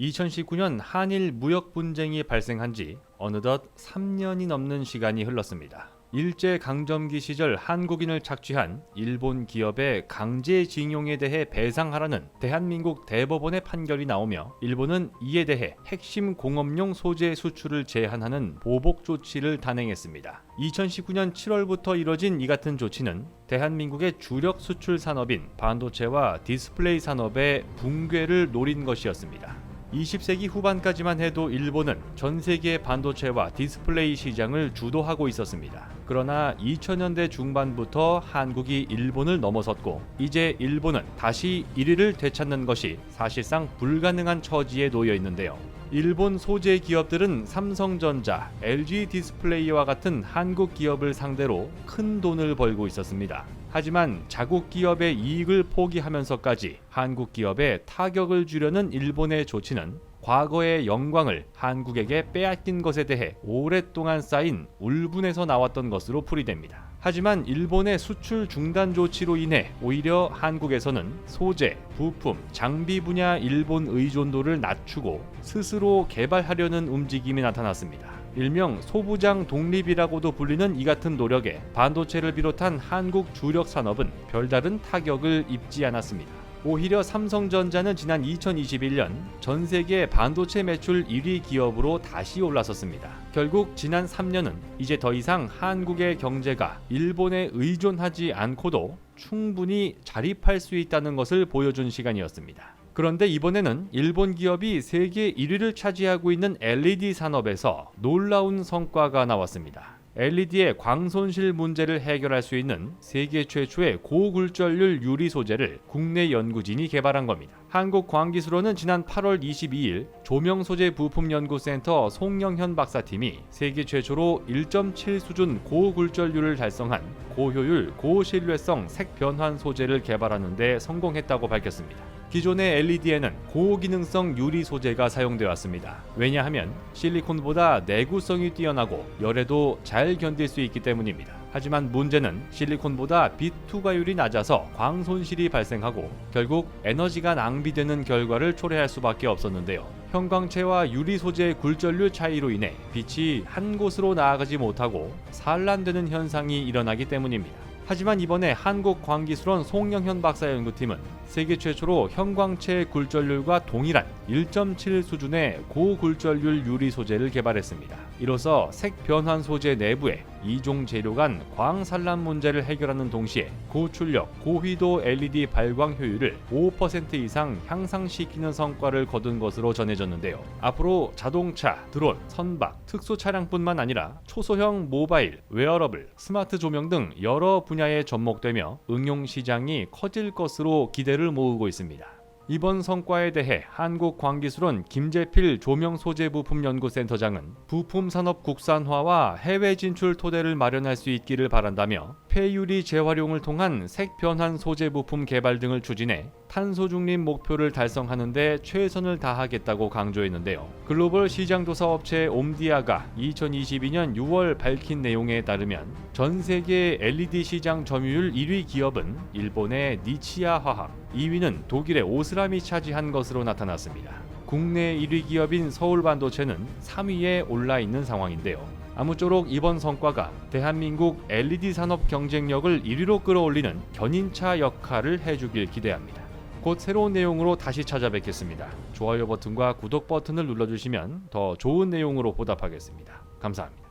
2019년 한일 무역 분쟁이 발생한 지 어느덧 3년이 넘는 시간이 흘렀습니다. 일제 강점기 시절 한국인을 착취한 일본 기업의 강제징용에 대해 배상하라는 대한민국 대법원의 판결이 나오며 일본은 이에 대해 핵심 공업용 소재 수출을 제한하는 보복 조치를 단행했습니다. 2019년 7월부터 이뤄진 이 같은 조치는 대한민국의 주력 수출 산업인 반도체와 디스플레이 산업의 붕괴를 노린 것이었습니다. 20세기 후반까지만 해도 일본은 전 세계 반도체와 디스플레이 시장을 주도하고 있었습니다. 그러나 2000년대 중반부터 한국이 일본을 넘어섰고 이제 일본은 다시 1위를 되찾는 것이 사실상 불가능한 처지에 놓여 있는데요. 일본 소재 기업들은 삼성전자, LG 디스플레이와 같은 한국 기업을 상대로 큰 돈을 벌고 있었습니다. 하지만 자국 기업의 이익을 포기하면서까지 한국 기업에 타격을 주려는 일본의 조치는 과거의 영광을 한국에게 빼앗긴 것에 대해 오랫동안 쌓인 울분에서 나왔던 것으로 풀이됩니다. 하지만 일본의 수출 중단 조치로 인해 오히려 한국에서는 소재, 부품, 장비 분야 일본 의존도를 낮추고 스스로 개발하려는 움직임이 나타났습니다. 일명 소부장 독립이라고도 불리는 이 같은 노력에 반도체를 비롯한 한국 주력 산업은 별다른 타격을 입지 않았습니다. 오히려 삼성전자는 지난 2021년 전 세계 반도체 매출 1위 기업으로 다시 올라섰습니다. 결국 지난 3년은 이제 더 이상 한국의 경제가 일본에 의존하지 않고도 충분히 자립할 수 있다는 것을 보여준 시간이었습니다. 그런데 이번에는 일본 기업이 세계 1위를 차지하고 있는 LED 산업에서 놀라운 성과가 나왔습니다. LED의 광손실 문제를 해결할 수 있는 세계 최초의 고굴절률 유리 소재를 국내 연구진이 개발한 겁니다. 한국광기술원은 지난 8월 22일 조명소재 부품연구센터 송영현 박사팀이 세계 최초로 1.7 수준 고굴절률을 달성한 고효율 고신뢰성 색변환 소재를 개발하는 데 성공했다고 밝혔습니다. 기존의 LED에는 고기능성 유리 소재가 사용되어 왔습니다. 왜냐하면 실리콘보다 내구성이 뛰어나고 열에도 잘 견딜 수 있기 때문입니다. 하지만 문제는 실리콘보다 비투과율이 낮아서 광 손실이 발생하고 결국 에너지가 낭비되는 결과를 초래할 수밖에 없었는데요. 형광체와 유리 소재의 굴절률 차이로 인해 빛이 한 곳으로 나아가지 못하고 산란되는 현상이 일어나기 때문입니다. 하지만 이번에 한국광기술원 송영현 박사 연구팀은 세계 최초로 형광체 굴절률과 동일한 1.7 수준의 고굴절률 유리 소재를 개발했습니다. 이로써 색 변환 소재 내부에 이종 재료 간 광산란 문제를 해결하는 동시에 고출력, 고휘도 LED 발광 효율을 5% 이상 향상시키는 성과를 거둔 것으로 전해졌는데요. 앞으로 자동차, 드론, 선박, 특수 차량뿐만 아니라 초소형 모바일, 웨어러블, 스마트 조명 등 여러 분야에 접목되며 응용 시장이 커질 것으로 기대를 모으고 있습니다. 이번 성과에 대해 한국광기술원 김재필 조명소재부품연구센터장은 부품 산업 국산화와 해외 진출 토대를 마련할 수 있기를 바란다며 폐유리 재활용을 통한 색 변환 소재 부품 개발 등을 추진해 탄소 중립 목표를 달성하는 데 최선을 다하겠다고 강조했는데요. 글로벌 시장 조사 업체 옴디아가 2022년 6월 밝힌 내용에 따르면 전 세계 LED 시장 점유율 1위 기업은 일본의 니치야 화학, 2위는 독일의 오스람이 차지한 것으로 나타났습니다. 국내 1위 기업인 서울반도체는 3위에 올라 있는 상황인데요. 아무쪼록 이번 성과가 대한민국 LED 산업 경쟁력을 1위로 끌어올리는 견인차 역할을 해주길 기대합니다. 곧 새로운 내용으로 다시 찾아뵙겠습니다. 좋아요 버튼과 구독 버튼을 눌러주시면 더 좋은 내용으로 보답하겠습니다. 감사합니다.